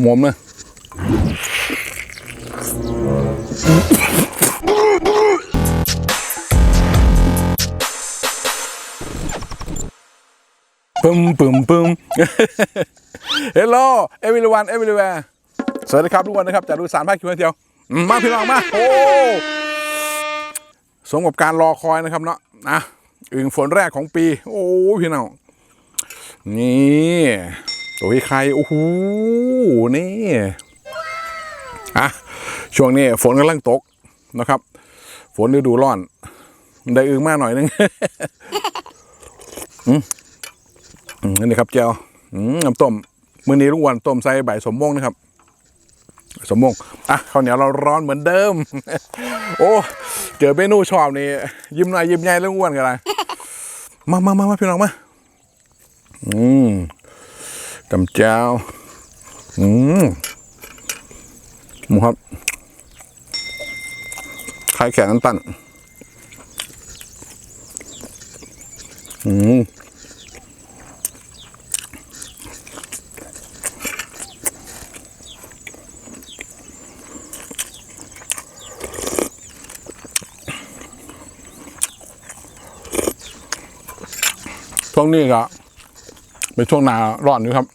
หมมเลยปึ้มปึ้มปึ้มเฮลโลเอวิลวันเอวิลแวร์สวัสดีครับทุกคนนะครับจากดูสารภาคคิวเทียวมมาพี่น้องมา โอ้สมกับการรอคอยนะครับเนาะนะอึ่งฝนแรกของปี โอ้พี่น้องนี่ ตัวใครโอ้โหนี่อะช่วงนี้ฝนกำลังตกนะครับ ฝนฤดูร้อน ได้อึงมากหน่อยนึงอืมนี่ครับเจียวอืมน้ำต้มมือนี้ลุงวันต้มใส่ใบสมมงนะครับ สมมงอะข้าวเหนียวเราร้อนเหมือนเดิม โอ้เจอเมนูชอบนี่ยิ้มหน่อยยิ้มใหญ่เรื่องอ้วนกันเลยมามามามาพี่น้องมาอืม ตำเจ้า อืมหมูครับไข่แข็งน้ำตันอืมช่วงนี้ก็ เป็นช่วงหนาร้อนอยู่ครับ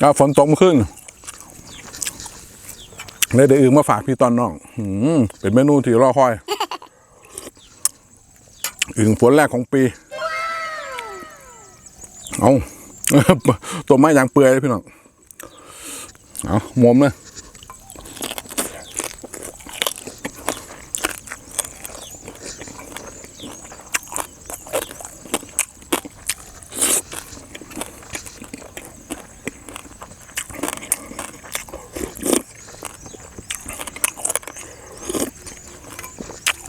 แล้วฝนตกมาขึ้นเลยได้อึงมาฝากพี่ตอนน้องอืมเป็นเมนูที่รอคอยอึงฝนแรกของปี เอาตัวไม้ยางเปื่อยเลยพี่น้อง เอาหมมเลย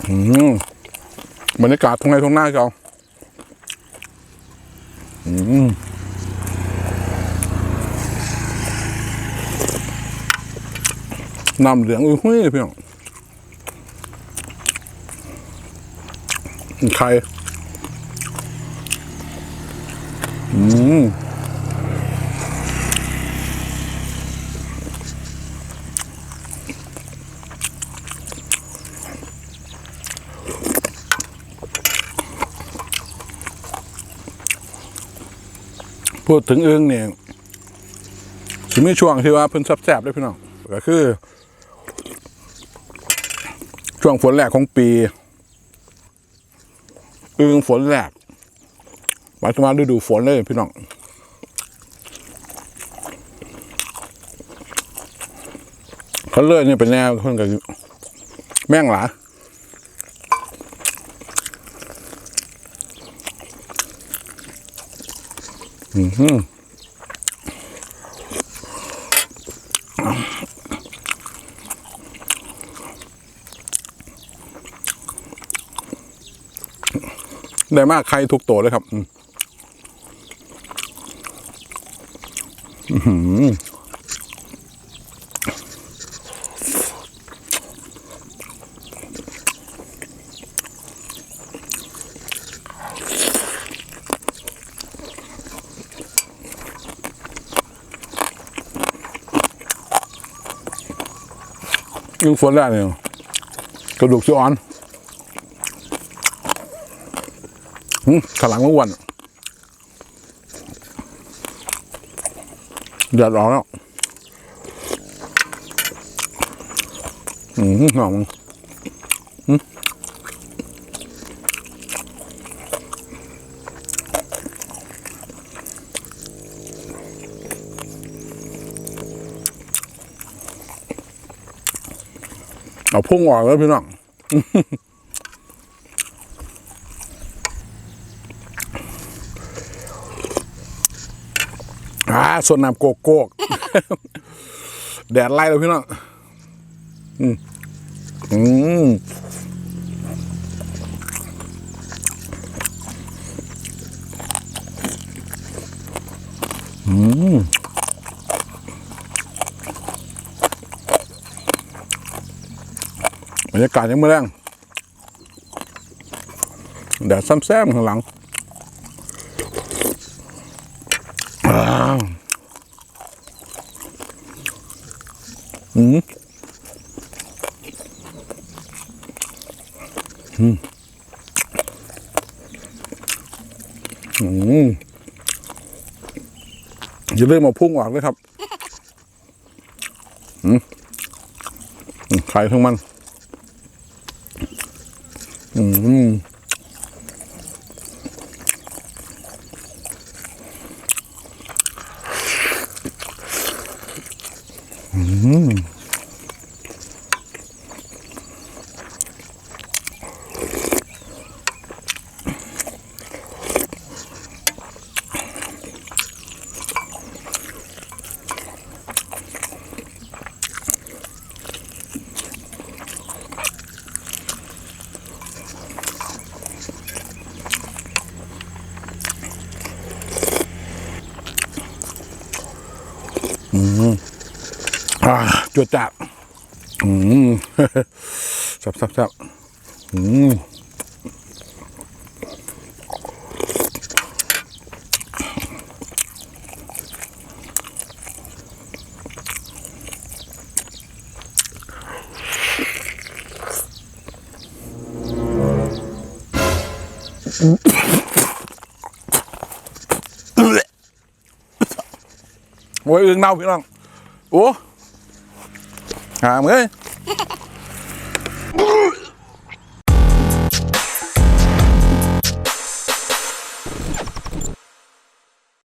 บรรยากาศทุ่งไร่ทุ่งนาเขาอืมน้ำเหลืองอุ้ยหุ้ยเลยพี่น้องไข่อืม พูดถึงอึ้งเนี่ยสิมีช่วงที่ว่าเพิ่นแซ่บๆด้วยพี่น้องก็คือ ช่วงฝนแรกของปี อึ้งฝนแรกมายถึงว่าฤดูฝนเลยพี่น้องเขาเลื่อยนี่ยเป็นแนวเพิ่นกับแม่งหลา อือหือได้มากใครทุกตัวเลยครับ อืม ยิ่งฝนแรกเนี่ยกระดูกซีอ่อนอืมขลังมันอ้วนเดือดร้อนแล้ว อืมหอม เอาพุ่งออกแล้วพี่น้องอ่าส่วนน้ำโกโก้แดดไล่แล้วพี่น้อง อืมอืมอืม รรยากาศยังไม่แรงแดดซ้ำแซมข้างหลังอ้าวอืมอืมอืมอย่าลืมมาพุ่งออกด้วยครับอืมอืมไข่ทั้งมัน อืมอืม จวดจัดอืมสับสับสับอืมโอ้ยอึงเน่าพี่น้องโอ้ หามเอ้ย